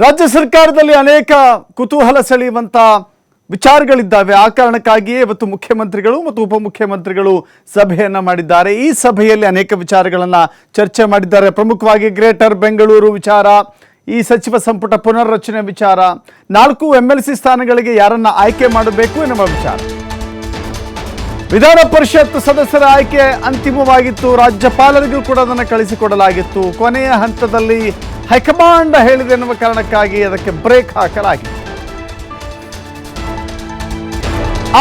ರಾಜ್ಯ ಸರ್ಕಾರದಲ್ಲಿ ಅನೇಕ ಕುತೂಹಲ ಸೆಳೆಯುವಂಥ ವಿಚಾರಗಳಿದ್ದಾವೆ. ಆ ಕಾರಣಕ್ಕಾಗಿಯೇ ಇವತ್ತು ಮುಖ್ಯಮಂತ್ರಿಗಳು ಮತ್ತು ಉಪಮುಖ್ಯಮಂತ್ರಿಗಳು ಸಭೆಯನ್ನು ಮಾಡಿದ್ದಾರೆ. ಈ ಸಭೆಯಲ್ಲಿ ಅನೇಕ ವಿಚಾರಗಳನ್ನು ಚರ್ಚೆ ಮಾಡಿದ್ದಾರೆ. ಪ್ರಮುಖವಾಗಿ ಗ್ರೇಟರ್ ಬೆಂಗಳೂರು ವಿಚಾರ, ಈ ಸಚಿವ ಸಂಪುಟ ಪುನರ್ರಚನೆ ವಿಚಾರ, ನಾಲ್ಕು ಎಂ ಎಲ್ ಸಿ ಸ್ಥಾನಗಳಿಗೆ ಯಾರನ್ನ ಆಯ್ಕೆ ಮಾಡಬೇಕು ಎನ್ನುವ ವಿಚಾರ. ವಿಧಾನ ಪರಿಷತ್ ಸದಸ್ಯರ ಆಯ್ಕೆ ಅಂತಿಮವಾಗಿತ್ತು. ರಾಜ್ಯಪಾಲರಿಗೂ ಕೂಡ ಅದನ್ನು ಕಳಿಸಿಕೊಡಲಾಗಿತ್ತು. ಕೊನೆಯ ಹಂತದಲ್ಲಿ ಹೈಕಮಾಂಡ್ ಹೇಳಿದೆ ಎನ್ನುವ ಕಾರಣಕ್ಕಾಗಿ ಅದಕ್ಕೆ ಬ್ರೇಕ್ ಹಾಕಲಾಗಿತ್ತು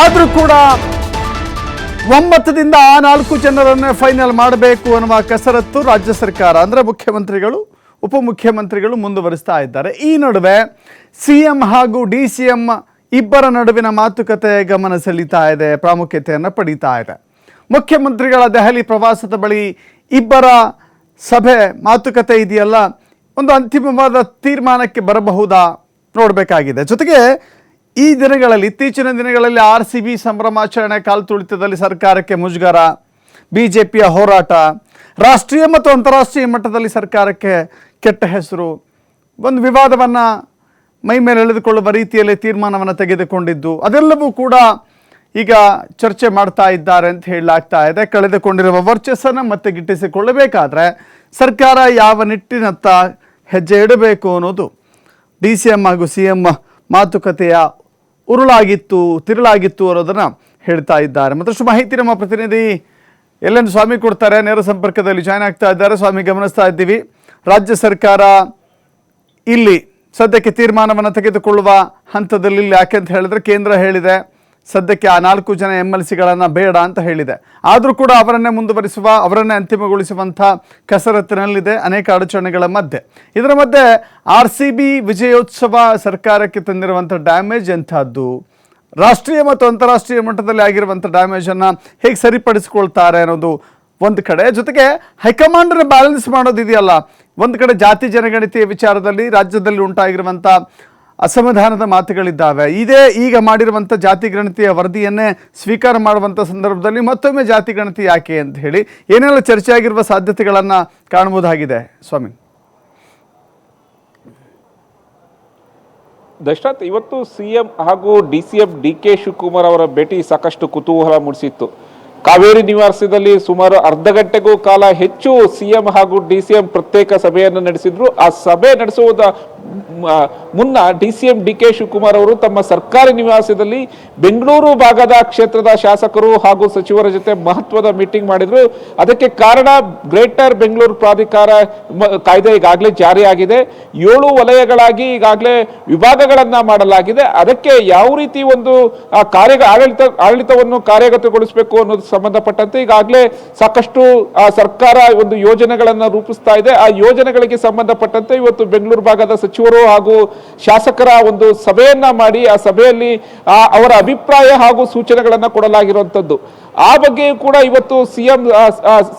ಆದರೂ ಕೂಡ ಒಮ್ಮತದಿಂದ ಆ ನಾಲ್ಕು ಜನರನ್ನೇ ಫೈನಲ್ ಮಾಡಬೇಕು ಅನ್ನುವ ಕಸರತ್ತು ರಾಜ್ಯ ಸರ್ಕಾರ, ಅಂದರೆ ಮುಖ್ಯಮಂತ್ರಿಗಳು, ಉಪಮುಖ್ಯಮಂತ್ರಿಗಳು ಮುಂದುವರಿಸ್ತಾ ಇದ್ದಾರೆ. ಈ ನಡುವೆ ಸಿ ಹಾಗೂ ಡಿ ಇಬ್ಬರ ನಡುವಿನ ಮಾತುಕತೆ ಗಮನ ಸೆಳೀತಾ ಇದೆ, ಪ್ರಾಮುಖ್ಯತೆಯನ್ನು ಪಡೀತಾ ಇದೆ. ಮುಖ್ಯಮಂತ್ರಿಗಳ ದೆಹಲಿ ಪ್ರವಾಸದ ಬಳಿ ಇಬ್ಬರ ಸಭೆ ಮಾತುಕತೆ ಇದೆಯಲ್ಲ, ಒಂದು ಅಂತಿಮವಾದ ತೀರ್ಮಾನಕ್ಕೆ ಬರಬಹುದಾ ನೋಡಬೇಕಾಗಿದೆ. ಜೊತೆಗೆ ಈ ದಿನಗಳಲ್ಲಿ, ಇತ್ತೀಚಿನ ದಿನಗಳಲ್ಲಿ ಆರ್ ಸಿ ಬಿ ಸಂಭ್ರಮಾಚರಣೆ ಕಾಲ್ತುಳಿತದಲ್ಲಿ ಸರ್ಕಾರಕ್ಕೆ ಮುಜುಗರ. ಬಿ ಜೆ ಪಿಯ ಹೋರಾಟ, ರಾಷ್ಟ್ರೀಯ ಮತ್ತು ಅಂತಾರಾಷ್ಟ್ರೀಯ ಮಟ್ಟದಲ್ಲಿ ಸರ್ಕಾರಕ್ಕೆ ಕೆಟ್ಟ ಹೆಸರು. ಒಂದು ವಿವಾದವನ್ನು ಮೈ ಮೇಲೆ ಎಳೆದುಕೊಳ್ಳುವ ರೀತಿಯಲ್ಲಿ ತೀರ್ಮಾನವನ್ನು ತೆಗೆದುಕೊಂಡಿದ್ದು, ಅದೆಲ್ಲವೂ ಕೂಡ ಈಗ ಚರ್ಚೆ ಮಾಡ್ತಾ ಇದ್ದಾರೆ ಅಂತ ಹೇಳಲಾಗ್ತಾ ಇದೆ. ಕಳೆದುಕೊಂಡಿರುವ ವರ್ಚಸ್ಸನ್ನು ಮತ್ತೆ ಗಿಟ್ಟಿಸಿಕೊಳ್ಳಬೇಕಾದ್ರೆ ಸರ್ಕಾರ ಯಾವ ನಿಟ್ಟಿನತ್ತ ಹೆಜ್ಜೆ ಇಡಬೇಕು ಅನ್ನೋದು. ಡಿ ಸಿ ಎಂ ಹಾಗೂ ಸಿ ಎಂ ಮಾತುಕತೆಯ ಉರುಳಾಗಿತ್ತು, ತಿರುಳಾಗಿತ್ತು ಅನ್ನೋದನ್ನು ಹೇಳ್ತಾ ಇದ್ದಾರೆ. ಮತ್ತಷ್ಟು ಮಾಹಿತಿ ನಮ್ಮ ಪ್ರತಿನಿಧಿ ಎಲ್ಲೆಂದು ಸ್ವಾಮಿ ಕೊಡ್ತಾರೆ. ನೇರ ಸಂಪರ್ಕದಲ್ಲಿ ಜಾಯ್ನ್ ಆಗ್ತಾ ಇದ್ದಾರೆ. ಸ್ವಾಮಿ, ಗಮನಿಸ್ತಾ ಇದ್ದೀವಿ. ರಾಜ್ಯ ಸರ್ಕಾರ ಇಲ್ಲಿ ಸದ್ಯಕ್ಕೆ ತೀರ್ಮಾನವನ್ನು ತೆಗೆದುಕೊಳ್ಳುವ ಹಂತದಲ್ಲಿ ಯಾಕೆ ಅಂತ ಹೇಳಿದ್ರೆ ಕೇಂದ್ರ ಹೇಳಿದೆ, ಸದ್ಯಕ್ಕೆ ಆ ನಾಲ್ಕು ಜನ ಎಂ ಎಲ್ ಸಿಗಳನ್ನು ಬೇಡ ಅಂತ ಹೇಳಿದೆ. ಆದರೂ ಕೂಡ ಅವರನ್ನೇ ಮುಂದುವರಿಸುವ, ಅವರನ್ನೇ ಅಂತಿಮಗೊಳಿಸುವಂಥ ಕಸರತ್ತಿನಲ್ಲಿದೆ ಅನೇಕ ಅಡಚಣೆಗಳ ಮಧ್ಯೆ. ಇದರ ಮಧ್ಯೆ ಆರ್ ಸಿ ಬಿ ವಿಜಯೋತ್ಸವ ಸರ್ಕಾರಕ್ಕೆ ತಂದಿರುವಂಥ ಡ್ಯಾಮೇಜ್ ಎಂಥದ್ದು? ರಾಷ್ಟ್ರೀಯ ಮತ್ತು ಅಂತಾರಾಷ್ಟ್ರೀಯ ಮಟ್ಟದಲ್ಲಿ ಆಗಿರುವಂಥ ಡ್ಯಾಮೇಜನ್ನು ಹೇಗೆ ಸರಿಪಡಿಸಿಕೊಳ್ತಾರೆ ಅನ್ನೋದು ಒಂದು ಕಡೆ. ಜೊತೆಗೆ ಹೈಕಮಾಂಡನ್ನು ಬ್ಯಾಲೆನ್ಸ್ ಮಾಡೋದಿದೆಯಲ್ಲ ಒಂದು ಕಡೆ ಜಾತಿ ಜನಗಣತಿಯ ವಿಚಾರದಲ್ಲಿ ರಾಜ್ಯದಲ್ಲಿ ಉಂಟಾಗಿರುವಂಥ ಅಸಮಾಧಾನದ ಮಾತುಗಳಿದ್ದಾವೆ. ಇದೇ ಈಗ ಮಾಡಿರುವಂಥ ಜಾತಿ ಗಣತಿಯ ವರದಿಯನ್ನೇ ಸ್ವೀಕಾರ ಮಾಡುವಂಥ ಸಂದರ್ಭದಲ್ಲಿ ಮತ್ತೊಮ್ಮೆ ಜಾತಿ ಗಣತಿ ಯಾಕೆ ಅಂತ ಹೇಳಿ ಏನೆಲ್ಲ ಚರ್ಚೆ ಆಗಿರುವ ಸಾಧ್ಯತೆಗಳನ್ನು ಕಾಣಬಹುದಾಗಿದೆ. ಸ್ವಾಮಿ. ದಶರಥ್, ಇವತ್ತು ಸಿಎಂ ಹಾಗೂ D C F D K Shivakumar ಅವರ ಭೇಟಿ ಸಾಕಷ್ಟು ಕುತೂಹಲ ಮೂಡಿಸಿತ್ತು. ಕಾವೇರಿ ನಿವಾಸದಲ್ಲಿ ಸುಮಾರು ಅರ್ಧ ಗಂಟೆಗೂ ಕಾಲ ಹೆಚ್ಚು ಸಿಎಂ ಹಾಗೂ ಡಿ ಸಿ ಎಂ ಪ್ರತ್ಯೇಕ ಸಭೆಯನ್ನು ನಡೆಸಿದ್ರು. ಆ ಸಭೆ ನಡೆಸುವುದ ಮುನ್ನ D C M D K Shivakumar ಅವರು ತಮ್ಮ ಸರ್ಕಾರಿ ನಿವಾಸದಲ್ಲಿ ಬೆಂಗಳೂರು ಭಾಗದ ಕ್ಷೇತ್ರದ ಶಾಸಕರು ಹಾಗೂ ಸಚಿವರ ಜೊತೆ ಮಹತ್ವದ ಮೀಟಿಂಗ್ ಮಾಡಿದ್ರು. ಅದಕ್ಕೆ ಕಾರಣ ಗ್ರೇಟರ್ ಬೆಂಗಳೂರು ಪ್ರಾಧಿಕಾರ ಕಾಯ್ದೆ ಈಗಾಗಲೇ ಜಾರಿಯಾಗಿದೆ. ಏಳು ವಲಯಗಳಾಗಿ ಈಗಾಗಲೇ ವಿಭಾಗಗಳನ್ನ ಮಾಡಲಾಗಿದೆ. ಅದಕ್ಕೆ ಯಾವ ರೀತಿ ಒಂದು ಕಾರ್ಯ ಆಡಳಿತ, ಆಡಳಿತವನ್ನು ಕಾರ್ಯಗತಗೊಳಿಸಬೇಕು ಅನ್ನೋದು ಸಂಬಂಧಪಟ್ಟಂತೆ ಈಗಾಗಲೇ ಸಾಕಷ್ಟು ಸರ್ಕಾರ ಒಂದು ಯೋಜನೆಗಳನ್ನ ರೂಪಿಸ್ತಾ ಇದೆ. ಆ ಯೋಜನೆಗಳಿಗೆ ಸಂಬಂಧಪಟ್ಟಂತೆ ಇವತ್ತು ಬೆಂಗಳೂರು ಭಾಗದ ಸಚಿವರು ಹಾಗೂ ಶಾಸಕರ ಒಂದು ಸಭೆಯನ್ನ ಮಾಡಿ ಆ ಸಭೆಯಲ್ಲಿ ಅವರ ಅಭಿಪ್ರಾಯ ಹಾಗೂ ಸೂಚನೆಗಳನ್ನ ಕೊಡಲಾಗಿರುವಂತದ್ದು. ಆ ಬಗ್ಗೆಯೂ ಕೂಡ ಇವತ್ತು ಸಿಎಂ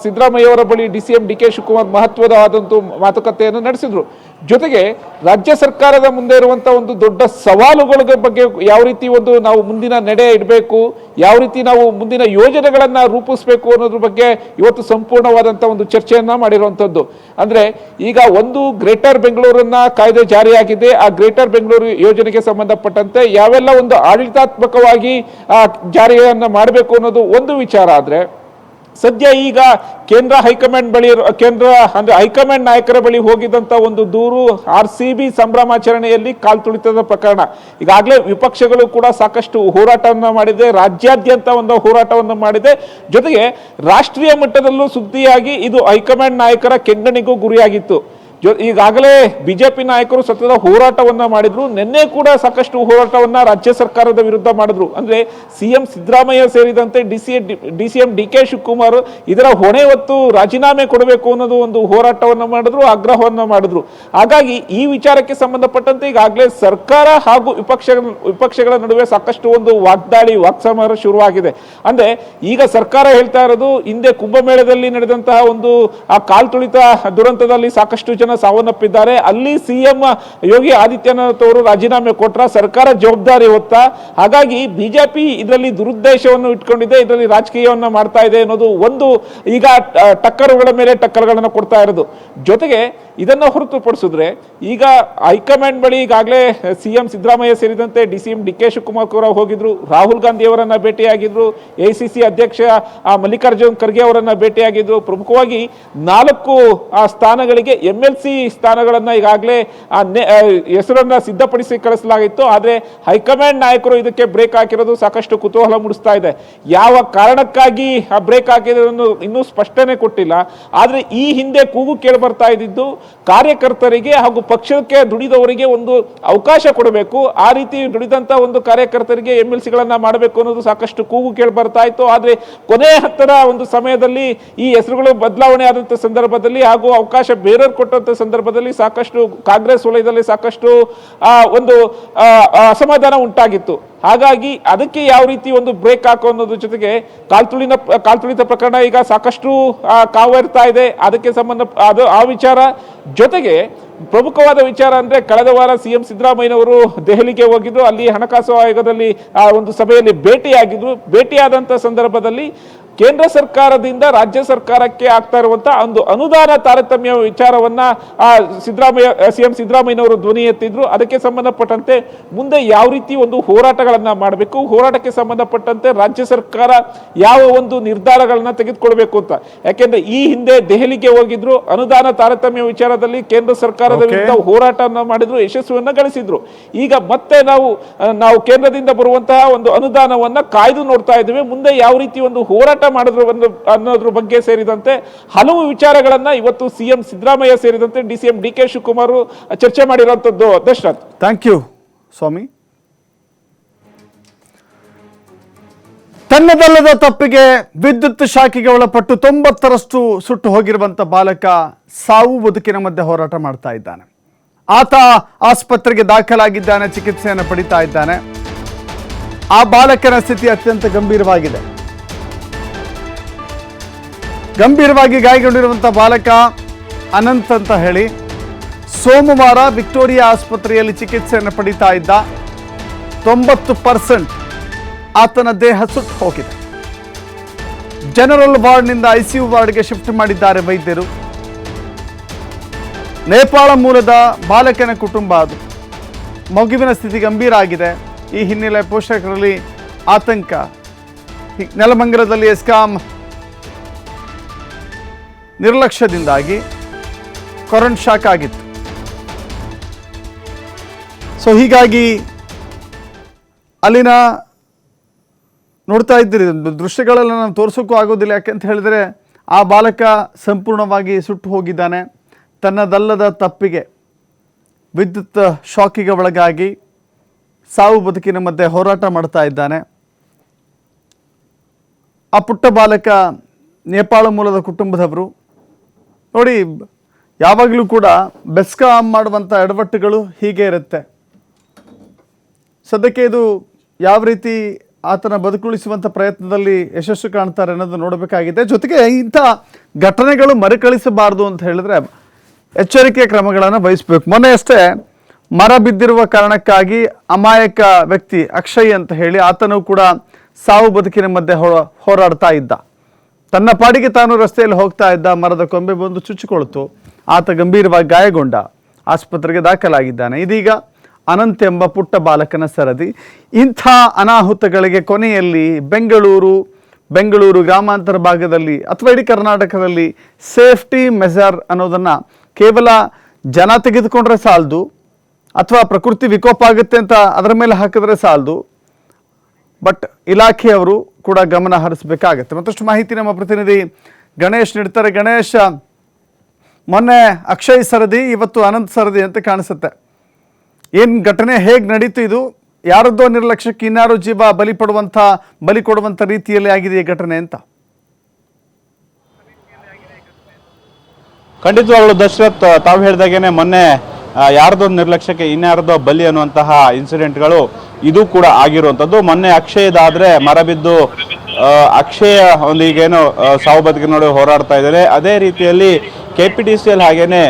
ಸಿದ್ದರಾಮಯ್ಯ ಅವರ ಬಳಿ D C M D K Shivakumar ಮಹತ್ವದಾದಂಥ ಮಾತುಕತೆಯನ್ನು ನಡೆಸಿದ್ರು. ಜೊತೆಗೆ ರಾಜ್ಯ ಸರ್ಕಾರದ ಮುಂದೆ ಇರುವಂತಹ ಒಂದು ದೊಡ್ಡ ಸವಾಲುಗಳ ಬಗ್ಗೆ ಯಾವ ರೀತಿ ಒಂದು ನಾವು ಮುಂದಿನ ನಡೆ ಇಡಬೇಕು, ಯಾವ ರೀತಿ ನಾವು ಮುಂದಿನ ಯೋಜನೆಗಳನ್ನ ರೂಪಿಸಬೇಕು ಅನ್ನೋದ್ರ ಬಗ್ಗೆ ಇವತ್ತು ಸಂಪೂರ್ಣವಾದಂತಹ ಒಂದು ಚರ್ಚೆಯನ್ನ ಮಾಡಿರುವಂತದ್ದು. ಅಂದ್ರೆ ಈಗ ಒಂದು ಗ್ರೇಟರ್ ಬೆಂಗಳೂರನ್ನ ಕಾಯ್ದೆ ಜಾರಿಯಾಗಿದೆ. ಆ ಗ್ರೇಟರ್ ಬೆಂಗಳೂರು ಯೋಜನೆಗೆ ಸಂಬಂಧಪಟ್ಟಂತೆ ಯಾವೆಲ್ಲ ಒಂದು ಆಡಳಿತಾತ್ಮಕವಾಗಿ ಜಾರಿಯನ್ನ ಮಾಡಬೇಕು ಅನ್ನೋದು ಒಂದು ವಿಚಾರ ಆದರೆ, ಸದ್ಯ ಈಗ ಕೇಂದ್ರ ಹೈಕಮಾಂಡ್ ಬಳಿ ಕೇಂದ್ರ ಅಂದ್ರೆ ಹೈಕಮಾಂಡ್ ನಾಯಕರ ಬಳಿ ಹೋಗಿದಂತ ಒಂದು ದೂರು ಆರ್ ಸಿ ಬಿ ಸಂಭ್ರಮಾಚರಣೆಯಲ್ಲಿ ಕಾಲ್ತುಳಿತದ ಪ್ರಕರಣ. ಈಗಾಗಲೇ ವಿಪಕ್ಷಗಳು ಕೂಡ ಸಾಕಷ್ಟು ಹೋರಾಟವನ್ನು ಮಾಡಿದೆ, ರಾಜ್ಯಾದ್ಯಂತ ಒಂದು ಹೋರಾಟವನ್ನು ಮಾಡಿದೆ. ಜೊತೆಗೆ ರಾಷ್ಟ್ರೀಯ ಮಟ್ಟದಲ್ಲೂ ಸುದ್ದಿಯಾಗಿ ಇದು ಹೈಕಮಾಂಡ್ ನಾಯಕರ ಕೆಂಗಣಿಗೂ ಗುರಿಯಾಗಿತ್ತು. ಈಗಾಗಲೇ ಬಿಜೆಪಿ ನಾಯಕರು ಸತತ ಹೋರಾಟವನ್ನು ಮಾಡಿದ್ರು. ನಿನ್ನೆ ಕೂಡ ಸಾಕಷ್ಟು ಹೋರಾಟವನ್ನು ರಾಜ್ಯ ಸರ್ಕಾರದ ವಿರುದ್ಧ ಮಾಡಿದ್ರು. ಅಂದರೆ ಸಿ ಎಂ ಸಿದ್ದರಾಮಯ್ಯ ಸೇರಿದಂತೆ D C D C M D K Shivakumar ಇದರ ಹೊಣೆ ಹೊತ್ತು ರಾಜೀನಾಮೆ ಕೊಡಬೇಕು ಅನ್ನೋದು ಒಂದು ಹೋರಾಟವನ್ನು ಮಾಡಿದ್ರು, ಆಗ್ರಹವನ್ನು ಮಾಡಿದ್ರು. ಹಾಗಾಗಿ ಈ ವಿಚಾರಕ್ಕೆ ಸಂಬಂಧಪಟ್ಟಂತೆ ಈಗಾಗಲೇ ಸರ್ಕಾರ ಹಾಗೂ ವಿಪಕ್ಷ ವಿಪಕ್ಷಗಳ ನಡುವೆ ಸಾಕಷ್ಟು ಒಂದು ವಾಗ್ದಾಳಿ, ವಾಕ್ಸಮರ ಶುರುವಾಗಿದೆ. ಅಂದರೆ ಈಗ ಸರ್ಕಾರ ಹೇಳ್ತಾ ಇರೋದು, ಹಿಂದೆ ಕುಂಭಮೇಳದಲ್ಲಿ ನಡೆದಂತಹ ಒಂದು ಆ ಕಾಲ್ತುಳಿತ ದುರಂತದಲ್ಲಿ ಸಾಕಷ್ಟು ಜನ ಸಾವನ್ನಪ್ಪಿದ್ದಾರೆ. ಅಲ್ಲಿ ಸಿಎಂ ಯೋಗಿ ಆದಿತ್ಯನಾಥ್ ಅವರು ರಾಜೀನಾಮೆ ಕೊಟ್ರ ಸರ್ಕಾರ ಜವಾಬ್ದಾರಿ ಹೊತ್ತ. ಹಾಗಾಗಿ ಬಿಜೆಪಿ ಇದರಲ್ಲಿ ದುರುದ್ದೇಶವನ್ನು ಇಟ್ಕೊಂಡಿದೆ, ಇದರಲ್ಲಿ ರಾಜಕೀಯವನ್ನು ಮಾಡ್ತಾ ಇದೆ ಅನ್ನೋದು ಒಂದು ಈಗ ಟಕ್ಕರುಗಳ ಮೇಲೆ ಟಕ್ಕರ್ಗಳನ್ನು ಕೊಡ್ತಾ ಇರೋದು. ಜೊತೆಗೆ ಇದನ್ನು ಹೊರತುಪಡಿಸಿದ್ರೆ ಈಗ ಹೈಕಮಾಂಡ್ ಬಳಿ ಈಗಾಗಲೇ ಸಿ ಎಂ ಸಿದ್ದರಾಮಯ್ಯ ಸೇರಿದಂತೆ D C M D K Shivakumar ಕೂಡ ಹೋಗಿದ್ರು. ರಾಹುಲ್ ಗಾಂಧಿ ಅವರನ್ನು ಭೇಟಿಯಾಗಿದ್ರು. ಎ ಸಿ ಸಿ ಅಧ್ಯಕ್ಷ ಮಲ್ಲಿಕಾರ್ಜುನ್ ಖರ್ಗೆ ಅವರನ್ನು ಭೇಟಿಯಾಗಿದ್ರು. ಪ್ರಮುಖವಾಗಿ ನಾಲ್ಕು ಸ್ಥಾನಗಳಿಗೆ ಎಂ ಎಲ್ ಸಿ ಸ್ಥಾನಗಳನ್ನು ಈಗಾಗಲೇ ಹೆಸರನ್ನ ಸಿದ್ಧಪಡಿಸಿ ಕಳಿಸಲಾಗಿತ್ತು. ಆದರೆ ಹೈಕಮಾಂಡ್ ನಾಯಕರು ಇದಕ್ಕೆ ಬ್ರೇಕ್ ಹಾಕಿರೋದು ಸಾಕಷ್ಟು ಕುತೂಹಲ ಮೂಡಿಸ್ತಾ ಇದೆ. ಯಾವ ಕಾರಣಕ್ಕಾಗಿ ಆ ಬ್ರೇಕ್ ಹಾಕಿರೋದನ್ನು ಇನ್ನೂ ಸ್ಪಷ್ಟನೆ ಕೊಟ್ಟಿಲ್ಲ. ಆದರೆ ಈ ಹಿಂದೆ ಕೂಗು ಕೇಳಿ ಬರ್ತಾ ಇದ್ದಿದ್ದು ಕಾರ್ಯಕರ್ತರಿಗೆ ಹಾಗೂ ಪಕ್ಷಕ್ಕೆ ದುಡಿದವರಿಗೆ ಒಂದು ಅವಕಾಶ ಕೊಡಬೇಕು. ಆ ರೀತಿ ದುಡಿದಂಥ ಒಂದು ಕಾರ್ಯಕರ್ತರಿಗೆ ಎಂ ಎಲ್ ಸಿಗಳನ್ನು ಮಾಡಬೇಕು ಅನ್ನೋದು ಸಾಕಷ್ಟು ಕೂಗು ಕೇಳಿ ಬರ್ತಾ ಇತ್ತು. ಆದರೆ ಕೊನೆ ಹತ್ತರ ಒಂದು ಸಮಯದಲ್ಲಿ ಈ ಹೆಸರುಗಳು ಬದಲಾವಣೆ ಆದಂಥ ಸಂದರ್ಭದಲ್ಲಿ ಹಾಗೂ ಅವಕಾಶ ಬೇರೆಯವ್ರು ಕೊಟ್ಟಂಥ ಸಂದರ್ಭದಲ್ಲಿ ಸಾಕಷ್ಟು ಕಾಂಗ್ರೆಸ್ ವಲಯದಲ್ಲಿ ಸಾಕಷ್ಟು ಒಂದು ಅಸಮಾಧಾನ ಉಂಟಾಗಿತ್ತು. ಹಾಗಾಗಿ ಅದಕ್ಕೆ ಯಾವ ರೀತಿ ಒಂದು ಬ್ರೇಕ್ ಹಾಕೋ ಅನ್ನೋದ್ರ ಜೊತೆಗೆ ಕಾಲ್ತುಳಿನ ಕಾಲ್ತುಳಿತ ಪ್ರಕರಣ ಈಗ ಸಾಕಷ್ಟು ಕಾವೇರ್ತಾ ಇದೆ. ಅದಕ್ಕೆ ಸಂಬಂಧ, ಅದು ಆ ವಿಚಾರ ಜೊತೆಗೆ ಪ್ರಮುಖವಾದ ವಿಚಾರ ಅಂದ್ರೆ ಕಳೆದ ವಾರ ಸಿಎಂ ಸಿದ್ದರಾಮಯ್ಯನವರು ದೆಹಲಿಗೆ ಹೋಗಿದ್ರು. ಅಲ್ಲಿ ಹಣಕಾಸು ಆಯೋಗದಲ್ಲಿ ಆ ಒಂದು ಸಭೆಯಲ್ಲಿ ಭೇಟಿಯಾಗಿದ್ರು. ಭೇಟಿಯಾದಂತ ಸಂದರ್ಭದಲ್ಲಿ ಕೇಂದ್ರ ಸರ್ಕಾರದಿಂದ ರಾಜ್ಯ ಸರ್ಕಾರಕ್ಕೆ ಆಗ್ತಾ ಇರುವಂತಹ ಒಂದು ಅನುದಾನ ತಾರತಮ್ಯ ವಿಚಾರವನ್ನ ಆ ಸಿದ್ದರಾಮಯ್ಯ ಸಿಎಂ ಸಿದ್ದರಾಮಯ್ಯನವರು ಧ್ವನಿ ಎತ್ತಿದ್ರು. ಅದಕ್ಕೆ ಸಂಬಂಧಪಟ್ಟಂತೆ ಮುಂದೆ ಯಾವ ರೀತಿ ಒಂದು ಹೋರಾಟಗಳನ್ನ ಮಾಡಬೇಕು, ಹೋರಾಟಕ್ಕೆ ಸಂಬಂಧಪಟ್ಟಂತೆ ರಾಜ್ಯ ಸರ್ಕಾರ ಯಾವ ಒಂದು ನಿರ್ಧಾರಗಳನ್ನ ತೆಗೆದುಕೊಳ್ಬೇಕು ಅಂತ. ಯಾಕೆಂದ್ರೆ ಈ ಹಿಂದೆ ದೆಹಲಿಗೆ ಹೋಗಿದ್ರು. ಅನುದಾನ ತಾರತಮ್ಯ ವಿಚಾರದಲ್ಲಿ ಕೇಂದ್ರ ಸರ್ಕಾರದ ವಿರುದ್ಧ ಹೋರಾಟವನ್ನ ಮಾಡಿದ್ರು ಯಶಸ್ವಿಯನ್ನ ಗಳಿಸಿದ್ರು. ಈಗ ಮತ್ತೆ ನಾವು ನಾವು ಕೇಂದ್ರದಿಂದ ಬರುವಂತಹ ಒಂದು ಅನುದಾನವನ್ನ ಕಾಯ್ದು ನೋಡ್ತಾ ಇದ್ದೇವೆ. ಮುಂದೆ ಯಾವ ರೀತಿ ಒಂದು ಹೋರಾಟ ಮಾಡಿದ್ರು ಒಂದು ಅನ್ನೋದ್ರ ಬಗ್ಗೆ ಸೇರಿದಂತೆ ಹಲವು ವಿಚಾರಗಳನ್ನ ಇವತ್ತು ಸಿಎಂ ಸಿದ್ದರಾಮಯ್ಯ ಸೇರಿದಂತೆ D C M D K Shivakumar ಚರ್ಚೆ ಮಾಡಿರುವಂತದ್ದು ದಶರಥ್. ಥ್ಯಾಂಕ್ ಯು ಸ್ವಾಮಿ. ತನ್ನದಲ್ಲದ ತಪ್ಪಿಗೆ ವಿದ್ಯುತ್ ಶಾಖೆಗೆ ಒಳಪಟ್ಟು ತೊಂಬತ್ತರಷ್ಟು ಸುಟ್ಟು ಹೋಗಿರುವಂಥ ಬಾಲಕ ಸಾವು ಬದುಕಿನ ಮಧ್ಯೆ ಹೋರಾಟ ಮಾಡ್ತಾ ಇದ್ದಾನೆ. ಆತ ಆಸ್ಪತ್ರೆಗೆ ದಾಖಲಾಗಿದ್ದಾನೆ, ಚಿಕಿತ್ಸೆಯನ್ನು ಪಡಿತಾ ಇದ್ದಾನೆ. ಆ ಬಾಲಕನ ಸ್ಥಿತಿ ಅತ್ಯಂತ ಗಂಭೀರವಾಗಿದೆ. ಗಂಭೀರವಾಗಿ ಗಾಯಗೊಂಡಿರುವಂಥ ಬಾಲಕ ಅನಂತ್ ಅಂತ ಹೇಳಿ ಸೋಮವಾರ ವಿಕ್ಟೋರಿಯಾ ಆಸ್ಪತ್ರೆಯಲ್ಲಿ ಚಿಕಿತ್ಸೆಯನ್ನು ಪಡಿತಾ ಇದ್ದ ತೊಂಬತ್ತು ಪರ್ಸೆಂಟ್ ಆತನ ದೇಹ ಸುಟ್ಟು ಹೋಗಿದೆ. ಜನರಲ್ ವಾರ್ಡ್ನಿಂದ ಐಸಿಯು ವಾರ್ಡ್ಗೆ ಶಿಫ್ಟ್ ಮಾಡಿದ್ದಾರೆ ವೈದ್ಯರು. ನೇಪಾಳ ಮೂಲದ ಬಾಲಕನ ಕುಟುಂಬ ಅದು. ಮಗುವಿನ ಸ್ಥಿತಿ ಗಂಭೀರ ಆಗಿದೆ. ಈ ಹಿನ್ನೆಲೆ ಪೋಷಕರಲ್ಲಿ ಆತಂಕ. ನೆಲಮಂಗಲದಲ್ಲಿ ಎಸ್ಕಾಂ ನಿರ್ಲಕ್ಷ್ಯದಿಂದಾಗಿ ಕರೆಂಟ್ ಶಾಕ್ ಆಗಿತ್ತು. ಸೊ ಹೀಗಾಗಿ ಅಲ್ಲಿನ ನೋಡ್ತಾ ಇದ್ದೀರಿ. ದೃಶ್ಯಗಳೆಲ್ಲ ನಾನು ತೋರಿಸೋಕ್ಕೂ ಆಗೋದಿಲ್ಲ. ಯಾಕೆಂತ ಹೇಳಿದರೆ, ಆ ಬಾಲಕ ಸಂಪೂರ್ಣವಾಗಿ ಸುಟ್ಟು ಹೋಗಿದ್ದಾನೆ. ತನ್ನದಲ್ಲದ ತಪ್ಪಿಗೆ, ವಿದ್ಯುತ್ ಶಾಕಿಗೆ ಒಳಗಾಗಿ ಸಾವು ಬದುಕಿನ ಮಧ್ಯೆ ಹೋರಾಟ ಮಾಡ್ತಾ ಇದ್ದಾನೆ. ಆ ಪುಟ್ಟ ಬಾಲಕ ನೇಪಾಳ ಮೂಲದ ಕುಟುಂಬದವರು, ನೋಡಿ, ಯಾವಾಗಲೂ ಕೂಡ ಬೆಸ್ಕಾಂ ಮಾಡುವಂಥ ಎಡವಟ್ಟುಗಳು ಹೀಗೆ ಇರುತ್ತೆ. ಸದ್ಯಕ್ಕೆ ಇದು ಯಾವ ರೀತಿ ಆತನ ಬದುಕುಳಿಸುವಂಥ ಪ್ರಯತ್ನದಲ್ಲಿ ಯಶಸ್ಸು ಕಾಣ್ತಾರೆ ಅನ್ನೋದು ನೋಡಬೇಕಾಗಿದೆ. ಜೊತೆಗೆ ಇಂಥ ಘಟನೆಗಳು ಮರುಕಳಿಸಬಾರದು ಅಂತ ಹೇಳಿದ್ರೆ ಎಚ್ಚರಿಕೆ ಕ್ರಮಗಳನ್ನು ವಹಿಸಬೇಕು. ಮೊನ್ನೆ ಅಷ್ಟೇ ಮರ ಬಿದ್ದಿರುವ ಕಾರಣಕ್ಕಾಗಿ ಅಮಾಯಕ ವ್ಯಕ್ತಿ ಅಕ್ಷಯ್ ಅಂತ ಹೇಳಿ ಆತನು ಕೂಡ ಸಾವು ಬದುಕಿನ ಮಧ್ಯೆ ಹೋರಾಡ್ತಾ ಇದ್ದ. ತನ್ನ ಪಾಡಿಗೆ ತಾನು ರಸ್ತೆಯಲ್ಲಿ ಹೋಗ್ತಾ ಇದ್ದ, ಮರದ ಕೊಂಬೆ ಬಂದು ಚುಚ್ಚಿಕೊಳ್ತು. ಆತ ಗಂಭೀರವಾಗಿ ಗಾಯಗೊಂಡ, ಆಸ್ಪತ್ರೆಗೆ ದಾಖಲಾಗಿದ್ದಾನೆ. ಇದೀಗ ಅನಂತ್ ಎಂಬ ಪುಟ್ಟ ಬಾಲಕನ ಸರದಿ. ಇಂಥ ಅನಾಹುತಗಳಿಗೆ ಕೊನೆಯಲ್ಲಿ ಬೆಂಗಳೂರು ಬೆಂಗಳೂರು ಗ್ರಾಮಾಂತರ ಭಾಗದಲ್ಲಿ ಅಥವಾ ಇಡೀ ಕರ್ನಾಟಕದಲ್ಲಿ ಸೇಫ್ಟಿ ಮೆಜರ್ ಅನ್ನೋದನ್ನು ಕೇವಲ ಜನ ತೆಗೆದುಕೊಂಡ್ರೆ ಸಾಲದು ಅಥವಾ ಪ್ರಕೃತಿ ವಿಕೋಪ ಆಗುತ್ತೆ ಅಂತ ಅದರ ಮೇಲೆ ಹಾಕಿದ್ರೆ ಸಾಲದು. ಬಟ್ ಇಲಾಖೆಯವರು ಕೂಡ ಗಮನ ಹರಿಸಬೇಕಾಗತ್ತೆ. ಮತ್ತಷ್ಟು ಮಾಹಿತಿ ನಮ್ಮ ಪ್ರತಿನಿಧಿ ಗಣೇಶ್ ನೀಡ್ತಾರೆ. ಗಣೇಶ, ಮೊನ್ನೆ ಅಕ್ಷಯ್ ಸರದಿ, ಇವತ್ತು ಅನಂತ್ ಸರದಿ ಅಂತ ಕಾಣಿಸುತ್ತೆ. ಏನು ಘಟನೆ ಹೇಗೆ ನಡೀತು ಇದು? ಯಾರದ್ದೋ ನಿರ್ಲಕ್ಷ್ಯಕ್ಕೆ ಇನ್ನಾರು ಜೀವ ಬಲಿ ಪಡುವಂಥ, ಬಲಿ ಕೊಡುವಂಥ ರೀತಿಯಲ್ಲಿ ಆಗಿದೆ ಈ ಘಟನೆ ಅಂತ? ಖಂಡಿತವಾಗ್ಲು ದಶರಥ್, ತಾವು ಹೇಳಿದಾಗೇನೆ ಮೊನ್ನೆ ಯಾರದೋ ನಿರ್ಲಕ್ಷ್ಯಕ್ಕೆ ಇನ್ಯಾರದೋ ಬಲಿ ಅನ್ನುವಂತಹ ಇನ್ಸಿಡೆಂಟ್ಗಳು ಇದು ಕೂಡ ಆಗಿರುವಂಥದ್ದು. ಮೊನ್ನೆ ಅಕ್ಷಯದಾದ್ರೆ ಮರ ಬಿದ್ದು ಅಕ್ಷಯ ಒಂದು ಈಗೇನು ಸಾವು ಬದುಕಿನ ನೋಡಿ ಹೋರಾಡ್ತಾ ಇದ್ದಾರೆ. ಅದೇ ರೀತಿಯಲ್ಲಿ K P T C L ಹಾಗೇನೆ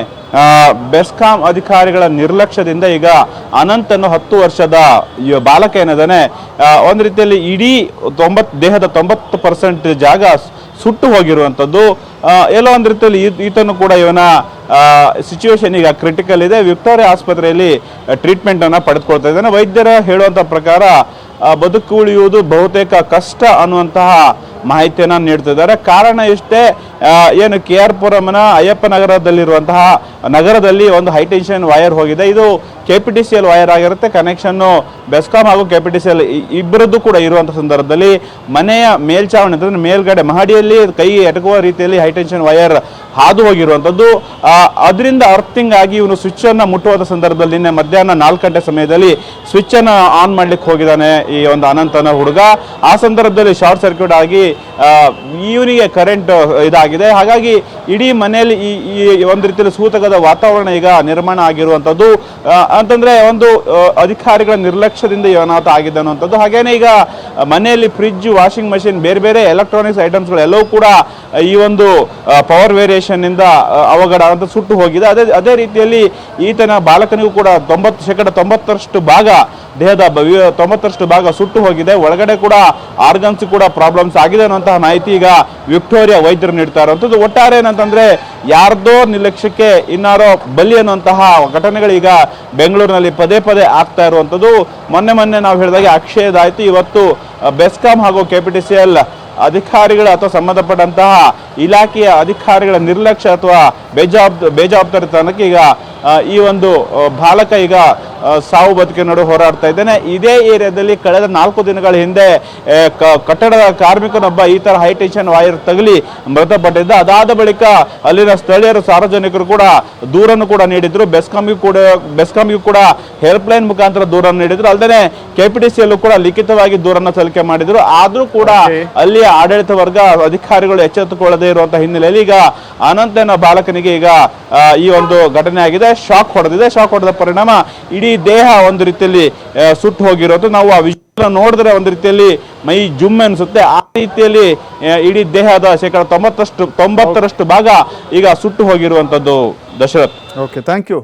ಬೆಸ್ಕಾಂ ಅಧಿಕಾರಿಗಳ ನಿರ್ಲಕ್ಷ್ಯದಿಂದ ಈಗ ಅನಂತನ್ನು ಹತ್ತು ವರ್ಷದ ಬಾಲಕ ಏನಿದ್ದಾನೆ ಒಂದು ರೀತಿಯಲ್ಲಿ ಇಡೀ ತೊಂಬತ್ತು ದೇಹದ ತೊಂಬತ್ತು ಪರ್ಸೆಂಟ್ ಜಾಗ ಸುಟ್ಟು ಹೋಗಿರುವಂಥದ್ದು ಎಲ್ಲೋ ಒಂದು ರೀತಿಯಲ್ಲಿ ಈತ- ಈತನು ಕೂಡ ಇವನ ಸಿಚುವೇಶನ್ ಈಗ ಕ್ರಿಟಿಕಲ್ ಇದೆ. ವಿಕ್ಟೋರಿಯಾ ಆಸ್ಪತ್ರೆಯಲ್ಲಿ ಟ್ರೀಟ್ಮೆಂಟ್ ಅನ್ನ ಪಡೆದುಕೊಳ್ತಾ ಇದ್ದಾನೆ. ವೈದ್ಯರ ಹೇಳುವಂತ ಪ್ರಕಾರ ಬದುಕು ಉಳಿಯುವುದು ಬಹುತೇಕ ಕಷ್ಟ ಅನ್ನುವಂತಹ ಮಾಹಿತಿಯನ್ನ ನೀಡ್ತಿದ್ದಾರೆ ಕಾರಣ ಇಷ್ಟೇ ಏನು ಕೆ ಆರ್ ಪುರಂನ ಅಯ್ಯಪ್ಪ ನಗರದಲ್ಲಿರುವಂತಹ ನಗರದಲ್ಲಿ ಒಂದು ಹೈಟೆನ್ಷನ್ ವೈರ್ ಹೋಗಿದೆ. ಇದು K P T C L wire ಆಗಿರುತ್ತೆ. ಕನೆಕ್ಷನ್ನು ಬೆಸ್ಕಾಮ್ ಹಾಗೂ K P T C L ಇಬ್ಬರದ್ದು ಕೂಡ ಇರುವಂಥ ಸಂದರ್ಭದಲ್ಲಿ ಮನೆಯ ಮೇಲ್ಚಾವಣಿ, ಅಂದರೆ ಮೇಲ್ಗಡೆ ಮಹಡಿಯಲ್ಲಿ ಕೈ ಎಟಕುವ ರೀತಿಯಲ್ಲಿ ಹೈಟೆನ್ಷನ್ ವೈರ್ ಹಾದು ಹೋಗಿರುವಂಥದ್ದು. ಅದರಿಂದ ಅರ್ಥಿಂಗ್ ಆಗಿ ಇವನು ಸ್ವಿಚ್ಚನ್ನು ಮುಟ್ಟುವಂಥ ಸಂದರ್ಭದಲ್ಲಿ ನಿನ್ನೆ ಮಧ್ಯಾಹ್ನ ನಾಲ್ಕು ಗಂಟೆ ಸಮಯದಲ್ಲಿ ಸ್ವಿಚ್ಚನ್ನು ಆನ್ ಮಾಡ್ಲಿಕ್ಕೆ ಹೋಗಿದ್ದಾನೆ ಈ ಒಂದು ಅನಂತನ ಹುಡುಗ. ಆ ಸಂದರ್ಭದಲ್ಲಿ ಶಾರ್ಟ್ ಸರ್ಕ್ಯೂಟ್ ಆಗಿ ಇವನಿಗೆ ಕರೆಂಟ್ ಇದಾಗಿದೆ. ಹಾಗಾಗಿ ಇಡೀ ಮನೆಯಲ್ಲಿ ಈ ಒಂದು ರೀತಿಯಲ್ಲಿ ಸೂತಕದ ವಾತಾವರಣ ಈಗ ನಿರ್ಮಾಣ ಆಗಿರುವಂಥದ್ದು ಅಂತಂದರೆ ಒಂದು ಅಧಿಕಾರಿಗಳ ನಿರ್ಲಕ್ಷ್ಯದಿಂದ ಇವನಾತ ಆಗಿದೆ ಅನ್ನುವಂಥದ್ದು. ಹಾಗೇನೇ ಈಗ ಮನೆಯಲ್ಲಿ ಫ್ರಿಜ್ ವಾಷಿಂಗ್ ಮಷಿನ್ ಬೇರೆ ಬೇರೆ ಎಲೆಕ್ಟ್ರಾನಿಕ್ಸ್ ಐಟಮ್ಸ್ಗಳು ಎಲ್ಲವೂ ಕೂಡ ಈ ಒಂದು ಪವರ್ ವೇರಿಯೇಷನ್ ಇಂದ ಆ, ಅವಘಡ ಅಂತ ಸುಟ್ಟು ಹೋಗಿದೆ. ಅದೇ ಅದೇ ರೀತಿಯಲ್ಲಿ ಈತನ ಬಾಲಕನಿಗೂ ಕೂಡ ತೊಂಬತ್ತು ಶೇಕಡ ತೊಂಬತ್ತರಷ್ಟು ಭಾಗ ದೇಹದ ತೊಂಬತ್ತರಷ್ಟು ಭಾಗ ಸುಟ್ಟು ಹೋಗಿದೆ. ಒಳಗಡೆ ಕೂಡ ಆರ್ಗನ್ಸ್ ಕೂಡ ಪ್ರಾಬ್ಲಮ್ಸ್ ಆಗಿದೆ ಅನ್ನೋಂತಹ ಮಾಹಿತಿ ಈಗ ವಿಕ್ಟೋರಿಯಾ ವೈದ್ಯರು ನೀಡ್ತಾ ಇರುವಂಥದ್ದು. ಒಟ್ಟಾರೆ ಏನಂತಂದ್ರೆ ಯಾರ್ದೋ ನಿರ್ಲಕ್ಷ್ಯಕ್ಕೆ ಇನ್ನಾರೋ ಬಲಿ ಅನ್ನುವಂತಹ ಘಟನೆಗಳು ಈಗ ಬೆಂಗಳೂರಿನಲ್ಲಿ ಪದೇ ಪದೇ ಆಗ್ತಾ ಇರುವಂಥದ್ದು. ಮೊನ್ನೆ ಮೊನ್ನೆ ನಾವು ಹೇಳಿದಾಗೆ ಅಕ್ಷಯದಾಯ್ತು ಇವತ್ತು ಬೆಸ್ಕಾಂ ಹಾಗೂ ಕೆ ಅಧಿಕಾರಿಗಳ ಅಥವಾ ಸಂಬಂಧಪಟ್ಟಂತಹ ಇಲಾಖೆಯ ಅಧಿಕಾರಿಗಳ ನಿರ್ಲಕ್ಷ್ಯ ಅಥವಾ ಬೇಜವಾಬ್ದ ಬೇಜವಾಬ್ದಾರಿತನಕ್ಕೆ ಈಗ ಈ ಒಂದು ಬಾಲಕ ಈಗ ಸಾವು ಬದುಕಿನ ನಡುವೆ ಹೋರಾಡ್ತಾ ಇದ್ದಾನೆ. ಇದೇ ಏರಿಯಾದಲ್ಲಿ ಕಳೆದ ನಾಲ್ಕು ದಿನಗಳ ಹಿಂದೆ ಕಟ್ಟಡದ ಕಾರ್ಮಿಕನೊಬ್ಬ ಈ ತರ ಹೈ ಟೆನ್ಷನ್ ವೈರ್ ತಗಲಿ ಮೃತಪಟ್ಟಿದ್ದ. ಅದಾದ ಬಳಿಕ ಅಲ್ಲಿನ ಸ್ಥಳೀಯರು ಸಾರ್ವಜನಿಕರು ಕೂಡ ದೂರನ್ನು ಕೂಡ ನೀಡಿದ್ರು. ಬೆಸ್ಕಾಂಗೂ ಕೂಡ ಬೆಸ್ಕಾಂಗೂ ಕೂಡ ಹೆಲ್ಪ್ಲೈನ್ ಮುಖಾಂತರ ದೂರನ್ನು ನೀಡಿದ್ರು. ಅಲ್ಲದೆ ಕೆ ಪಿ ಟಿ ಸಿಯಲ್ಲೂ ಕೂಡ ಲಿಖಿತವಾಗಿ ದೂರನ್ನು ಸಲ್ಲಿಕೆ ಮಾಡಿದ್ರು. ಆದರೂ ಕೂಡ ಅಲ್ಲಿಯ ಆಡಳಿತ ವರ್ಗ ಅಧಿಕಾರಿಗಳು ಎಚ್ಚೆತ್ತುಕೊಳ್ಳದೇ ಇರುವಂತಹ ಹಿನ್ನೆಲೆಯಲ್ಲಿ ಈಗ ಅನಂತ ಅನ್ನೋ ಬಾಲಕನಿಗೆ ಈಗ ಈ ಒಂದು ಘಟನೆ ಆಗಿದೆ. ಶಾಕ್ ಹೊಡೆದಿದೆ. ಶಾಕ್ ಹೊಡೆದ ಪರಿಣಾಮ ಇಡೀ ದೇಹ ಒಂದು ರೀತಿಯಲ್ಲಿ ಸುಟ್ಟು ಹೋಗಿರೋದು. ನಾವು ಆ ವಿಷಯ ನೋಡಿದ್ರೆ ಒಂದು ರೀತಿಯಲ್ಲಿ ಮೈ ಜುಮ್ ಅನಿಸುತ್ತೆ. ಆ ರೀತಿಯಲ್ಲಿ ಇಡೀ ದೇಹದ ಶೇಕಡ ತೊಂಬತ್ತಷ್ಟು ತೊಂಬತ್ತರಷ್ಟು ಭಾಗ ಈಗ ಸುಟ್ಟು ಹೋಗಿರುವಂತದ್ದು ದಶರಥ್. Okay thank you